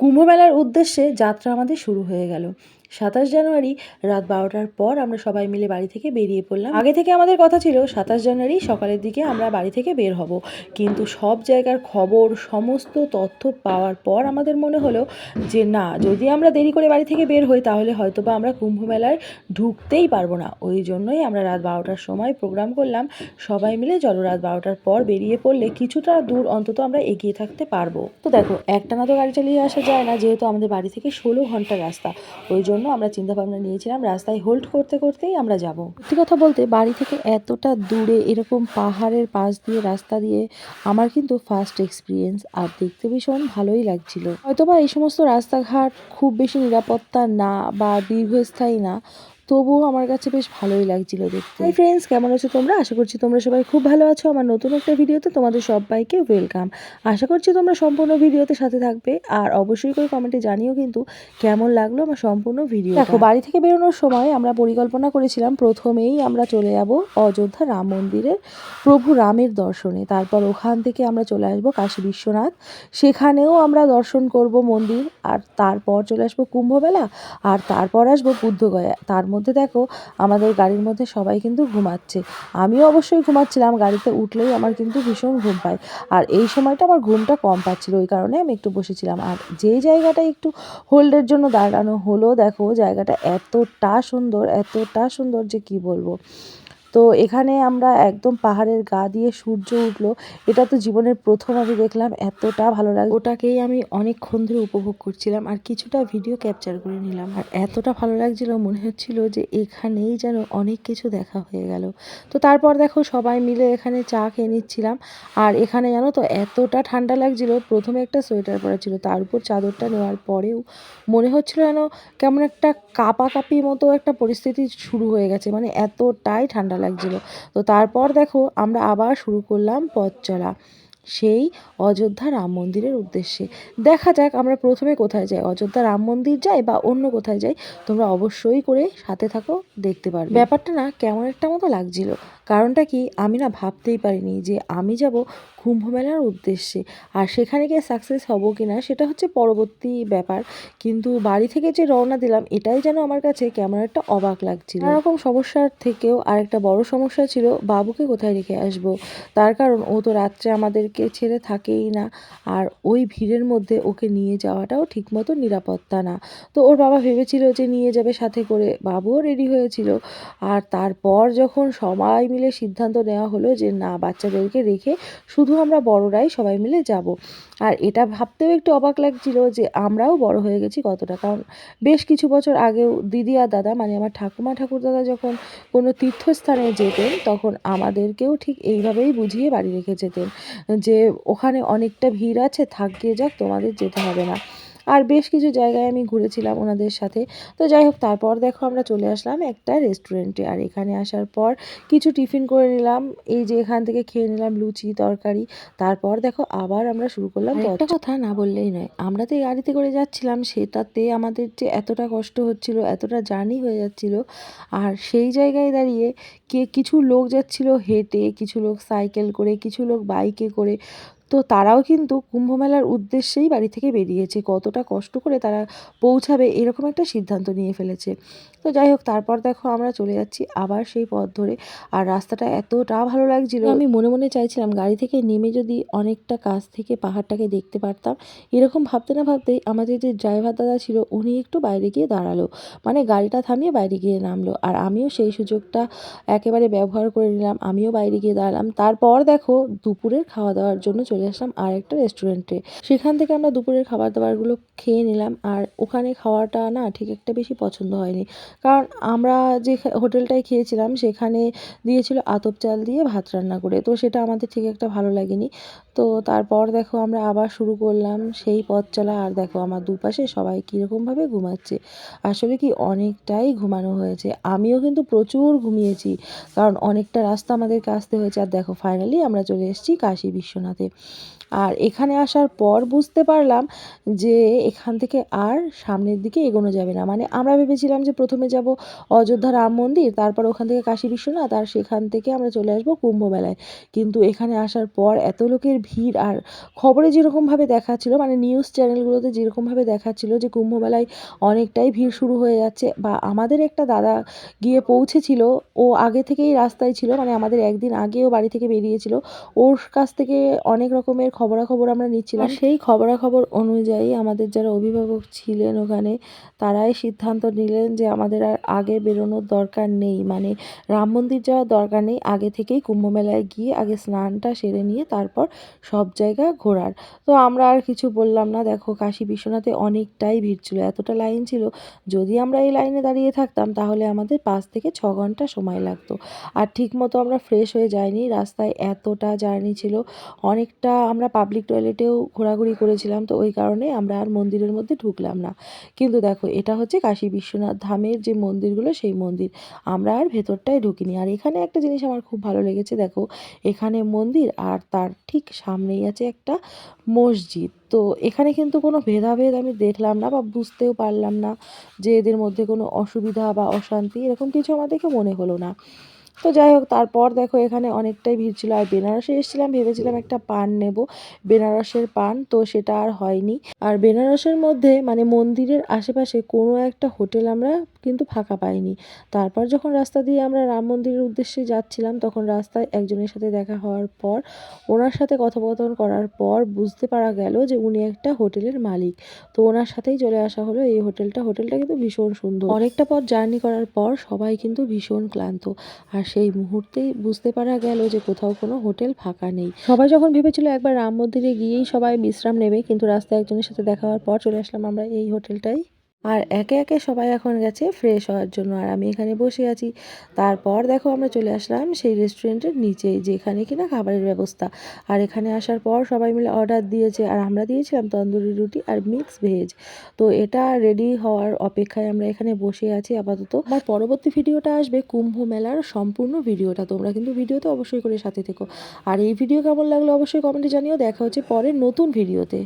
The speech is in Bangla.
কুম্ভমেলার উদ্দেশ্যে যাত্রা আমাদের শুরু হয়ে গেল। সাতাশ জানুয়ারি রাত বারোটার পর আমরা সবাই মিলে বাড়ি থেকে বেরিয়ে পড়লাম। আগে থেকে আমাদের কথা ছিল, সাতাশ জানুয়ারি সকালের দিকে আমরা বাড়ি থেকে বের হব। কিন্তু সব জায়গার খবর, সমস্ত তথ্য পাওয়ার পর আমাদের মনে হলো যে না, যদি আমরা দেরি করে বাড়ি থেকে বের হই, তাহলে হয়তো বা আমরা কুম্ভ মেলায় ঢুকতেই পারব না। ওই জন্যই আমরা রাত বারোটার সময় প্রোগ্রাম করলাম। সবাই মিলে চলো রাত বারোটার পর বেরিয়ে পড়লে কিছুটা দূর অন্তত আমরা এগিয়ে থাকতে পারব। তো দেখো, একটানা তো গাড়ি চালিয়ে আসা যায় না, যেহেতু আমাদের বাড়ি থেকে ষোলো ঘণ্টা রাস্তা। ওই জন্য আমরা চিন্তা ভাবনা নিয়েছিলাম, রাস্তায় হোল্ড করতে করতেই আমরা যাব। সত্যি কথা বলতে বাড়ি থেকে এতটা দূরে এরকম পাহাড়ের পাশ দিয়ে, রাস্তা দিয়ে আমার কিন্তু ফার্স্ট এক্সপিরিয়েন্স আর দেখতে ভীষণ ভালোই লাগছিল। হয়তোবা এই সমস্ত রাস্তাঘাট খুব বেশি নিরাপত্তা না বা দীর্ঘস্থায়ী না তবুও আমার কাছে বেশ ভালোই লাগছিল দেখতে। হাই ফ্রেন্ডস কেমন আছো তোমরা? আশা করছি তোমরা সবাই খুব ভালো আছো। আমার নতুন একটা ভিডিওতে তোমাদের সবাইকে ওয়েলকাম আশা করছি তোমরা সম্পূর্ণ ভিডিওতে সাথে থাকবে। আর অবশ্যই করে কমেন্টে জানিও কিন্তু কেমন লাগল আমার সম্পূর্ণ ভিডিও দেখো বাড়ি থেকে বেরোনোর সময় আমরা পরিকল্পনা করেছিলাম প্রথমেই আমরা চলে যাব অযোধ্যা রাম মন্দিরের প্রভু রামের দর্শনে। তারপর ওখান থেকে আমরা চলে আসব কাশী বিশ্বনাথ। সেখানেও আমরা দর্শন করব মন্দির। আর তারপর চলে আসব কুম্ভমেলা। আর তারপর আসব বুদ্ধগয়া। তার মধ্যে দেখো, আমাদের গাড়ির মধ্যে সবাই কিন্তু ঘুমাচ্ছে। আমিও অবশ্যই ঘুমাচ্ছিলাম, গাড়িতে উঠলেই আমার কিন্তু ভীষণ ঘুম পায়। আর এই সময়টা আমার ঘুমটা কম পাচ্ছিল, ওই কারণে আমি একটু বসেছিলাম। আর যে জায়গাটা একটু হোল্ডের জন্য দাঁড়ানো হলো, দেখো, জায়গাটা এতটা সুন্দর এতটা সুন্দর যে কি বলব। তো এখানে আমরা একদম পাহাড়ের গা দিয়ে সূর্য উঠল। এটা তো জীবনের প্রথম আমি দেখলাম, এতটা ভালো লাগে ওটাকেই আমি অনেকক্ষণ ধরে উপভোগ করছিলাম আর কিছুটা ভিডিও ক্যাপচার করে নিলাম। আর এতটা ভালো লাগছিল, মনে হচ্ছিল যে এখানেই যেন অনেক কিছু দেখা হয়ে গেল। তো তারপর দেখো সবাই মিলে এখানে চা খেয়ে নিচ্ছিলাম। আর এখানে জানো তো, এতটা ঠান্ডা লাগছিল, প্রথমে একটা সোয়েটার পরা ছিল, তার উপর চাদরটা নেওয়ার পরেও মনে হচ্ছিল যেন কেমন একটা কাপাকাপি মতো একটা পরিস্থিতি শুরু হয়ে গেছে। মানে এতটাই ঠান্ডা লাগছিল। তো তারপর দেখো, আমরা আবার শুরু করলাম পথ চলা। সেই অযোধ্যা রাম মন্দিরের উদ্দেশ্যে। দেখা যাক আমরা প্রথমে কোথায় যাই। অযোধ্যা রাম মন্দির যাই বা অন্য কোথায় যাই, তোমরা অবশ্যই করে সাথে থাকো, দেখতে পারবে। ব্যাপারটা না কেমন একটা মতো লাগছিল। কারণটা কি? আমি না ভাবতেই পারিনি যে আমি যাব কুম্ভ মেলার উদ্দেশ্যে। আর সেখানে গিয়ে সাকসেস হব কি না সেটা হচ্ছে পরবর্তী ব্যাপার। কিন্তু বাড়ি থেকে যে রওনা দিলাম, এটাই যেন আমার কাছে কেমন একটা অবাক লাগছিল। এরকম সমস্যার থেকেও আরেকটা বড় সমস্যা ছিল, বাবুকে কোথায় রেখে আসব? তার কারণ, ও তো রাত্রে আমাদেরকে ছেড়ে থাকেই না। আর ওই ভিড়ের মধ্যে ওকে নিয়ে যাওয়াটাও ঠিকমতো নিরাপত্তা না। তো ওর বাবা ভেবেছিল যে নিয়ে যাবে সাথে করে, বাবুও রেডি হয়েছিল। আর তারপর যখন সবাই মিলে সিদ্ধান্ত নেওয়া হলো যে না, বাচ্চাদেরকে রেখে শুধু আমরা বড়রাই সবাই মিলে যাব। আর এটা ভাবতেও একটু অবাক লাগছিল যে আমরাও বড় হয়ে গেছি কতটা। কারণ বেশ কিছু বছর আগেও দিদি আর দাদা মানে আমার ঠাকুমা ঠাকুর দাদা যখন কোনো তীর্থস্থানে যেতেন, তখন আমাদেরকেও ঠিক এইভাবেই বুঝিয়ে বাড়ি রেখে যেতেন যে ওখানে অনেকটা ভিড় আছে থাকিয়ে যাক, তোমাদের যেতে হবে না। আর বেশ কিছু জায়গায় আমি ঘুরেছিলাম ওনাদের সাথে। তো যাই হোক তারপর দেখো আমরা চলে আসলাম একটা রেস্টুরেন্টে। আর এখানে আসার পর কিছু টিফিন করে নিলাম। এই যে এখান থেকে খেয়ে নিলাম লুচি তরকারি। তারপর দেখো আবার আমরা শুরু করলাম একটা কথা না বললেই নয় আমরা তো এই গাড়িতে করে যাচ্ছিলাম সেটাতে আমাদের যে এতটা কষ্ট হচ্ছিল এতটা জার্নি হয়ে যাচ্ছিল আর সেই জায়গায় দাঁড়িয়ে কে কিছু লোক যাচ্ছিল হেঁটে কিছু লোক সাইকেল করে কিছু লোক বাইকে করে। তো তারাও কিন্তু কুম্ভ মেলার উদ্দেশ্যেই বাড়ি থেকে বেরিয়েছে। কতটা কষ্ট করে তারা পৌঁছাবে এরকম একটা সিদ্ধান্ত নিয়ে ফেলেছে। তো যাই হোক, তারপর দেখো আমরা চলে যাচ্ছি আবার সেই পথ ধরে। আর রাস্তাটা এতটা ভালো লাগছিল। আমি মনে মনে চাইছিলাম গাড়ি থেকে নেমে যদি অনেকটা কাছ থেকে পাহাড়টাকে দেখতে পারতাম। এরকম ভাবতে না ভাবতেই আমাদের যে ড্রাইভার দাদা ছিল, উনি একটু বাইরে গিয়ে দাঁড়াল। মানে গাড়িটা থামিয়ে বাইরে গিয়ে নামলো। আর আমিও সেই সুযোগটা একেবারে ব্যবহার করে নিলাম। আমিও বাইরে গিয়ে দাঁড়ালাম। তারপর দেখো দুপুরের খাওয়া দাওয়ার জন্য চলে আসলাম আর একটা রেস্টুরেন্টে। সেখান থেকে আমরা দুপুরের খাবার দাবারগুলো খেয়ে নিলাম। আর ওখানে খাওয়াটা না ঠিক একটা বেশি পছন্দ হয়নি। কারণ আমরা যে হোটেলটায় খেয়েছিলাম সেখানে দিয়েছিল আতপ চাল দিয়ে ভাত রান্না করে। তো সেটা আমাদের ঠিক একটা ভালো লাগেনি। তো তারপর দেখো আমরা আবার শুরু করলাম সেই পথ চলা। আর দেখো আমার দুপাশে সবাই কীরকমভাবে ঘুমাচ্ছে। আসলে কি অনেকটাই ঘুমানো হয়েছে। আমিও কিন্তু প্রচুর ঘুমিয়েছি। কারণ অনেকটা রাস্তা আমাদেরকে আসতে হয়েছে। আর দেখো ফাইনালি আমরা চলে এসেছি কাশী বিশ্বনাথে। আর এখানে আসার পর বুঝতে পারলাম যে এখান থেকে আর সামনের দিকে এগোনো যাবে না। মানে আমরা ভেবেছিলাম যে প্রথমে যাব অযোধ্যা রাম মন্দির, তারপর ওখান থেকে কাশী বিশ্বনাথ আর সেখান থেকে আমরা চলে আসব কুম্ভ মেলায় কিন্তু এখানে আসার পর এত লোকের ভিড় আর খবরে যেরকমভাবে দেখাচ্ছিল মানে নিউজ চ্যানেলগুলোতে যেরকমভাবে দেখাচ্ছিল যে কুম্ভ মেলায় অনেকটাই ভিড় শুরু হয়ে যাচ্ছে বা আমাদের একটা দাদা গিয়ে পৌঁছেছিল, ও আগে থেকেই রাস্তায় ছিল মানে আমাদের একদিন আগেও বাড়ি থেকে বেরিয়েছিল, ওর কাছ থেকে অনেক রকমের খবরাখবর আমরা নিচ্ছিলাম সেই খবরাখবর অনুযায়ী আমাদের যারা অভিভাবক ছিলেন ওখানে তারাই সিদ্ধান্ত নিলেন যে আমাদের আর আগে বেরোনোর দরকার নেই। মানে রাম মন্দির যাওয়ার দরকার নেই আগে থেকেই কুম্ভ মেলায় গিয়ে আগে স্নানটা সেরে নিয়ে তারপর সব জায়গা ঘোরার। তো আমরা আর কিছু বললাম না দেখো কাশী বিশ্বনাথে অনেকটাই ভিড় ছিল এতটা লাইন ছিল যদি আমরা এই লাইনে দাঁড়িয়ে থাকতাম তাহলে আমাদের পাঁচ থেকে ছ ঘণ্টা সময় লাগতো। আর ঠিক মতো আমরা ফ্রেশ হয়ে যাইনি রাস্তায় এতটা জার্নি ছিল অনেকটা আমরা পাবলিক টয়লেটেও ঘোরাঘুরি করেছিলাম, তো ওই কারণে আমরা আর মন্দিরের মধ্যে ঢুকলাম না। কিন্তু দেখো, এটা হচ্ছে কাশী বিশ্বনাথ ধামের যে মন্দিরগুলো, সেই মন্দির। আমরা আর ভেতরটায় ঢুকিনি। আর এখানে একটা জিনিস আমার খুব ভালো লেগেছে, দেখো, এখানে মন্দির আর তার ঠিক সামনেই আছে একটা মসজিদ। তো এখানে কিন্তু কোনো ভেদাভেদ আমি দেখলাম না বা বুঝতেও পারলাম না যে এদের মধ্যে কোনো অসুবিধা বা অশান্তি এরকম কিছু দেখে মনে হলো না। তো যাই হোক, তারপর দেখো এখানে অনেকটাই ভিড় ছিল। আর বেনারসে এসেছিলাম, ভেবেছিলাম একটা পান নেব। বেনারসের পান, তো সেটা আর হয়নি। আর বেনারসের মধ্যে মানে মন্দিরের আশেপাশে কোনো একটা হোটেল আমরা কিন্তু ফাঁকা পাইনি। তারপর যখন রাস্তা দিয়ে আমরা রাম মন্দিরের উদ্দেশ্যে যাচ্ছিলাম, তখন রাস্তায় একজনের সাথে দেখা হওয়ার পর, ওনার সাথে কথোপকথন করার পর বুঝতে পারা গেল যে উনি একটা হোটেলের মালিক। তো ওনার সাথেই চলে আসা হলো। এই হোটেলটা হোটেলটা কিন্তু ভীষণ সুন্দর। অনেকটা পথ জার্নি করার পর সবাই কিন্তু ভীষণ ক্লান্ত। আর সেই মুহূর্তেই বুঝতে পারা গেল যে কোথাও কোনো হোটেল ফাঁকা নেই। সবাই যখন ভেবেছিল একবার রাম মন্দিরে গিয়েই সবাই বিশ্রাম নেবে, কিন্তু রাস্তায় একজনের সাথে দেখা হওয়ার পর চলে আসলাম আমরা এই হোটেলটাই আর একে একে সবাই এখন গেছে ফ্রেশ হওয়ার জন্য। আর আমি এখানে বসে আছি। তারপর দেখো আমরা চলে আসলাম সেই রেস্টুরেন্টের নিচেই যেখানে কিনা খাবারের ব্যবস্থা। আর এখানে আসার পর সবাই মিলে অর্ডার দিয়েছে। আর আমরা দিয়েছিলাম তন্দুরি রুটি আর মিক্স ভেজ তো এটা রেডি হওয়ার অপেক্ষায় আমরা এখানে বসে আছি আপাতত। আমার পরবর্তী ভিডিওটা আসবে কুম্ভ মেলার সম্পূর্ণ ভিডিওটা। তোমরা কিন্তু ভিডিওতে অবশ্যই করে সাথে থেকো। আর এই ভিডিও কেমন লাগল অবশ্যই কমেন্টে জানিও। দেখা হচ্ছে পরের নতুন ভিডিওতে।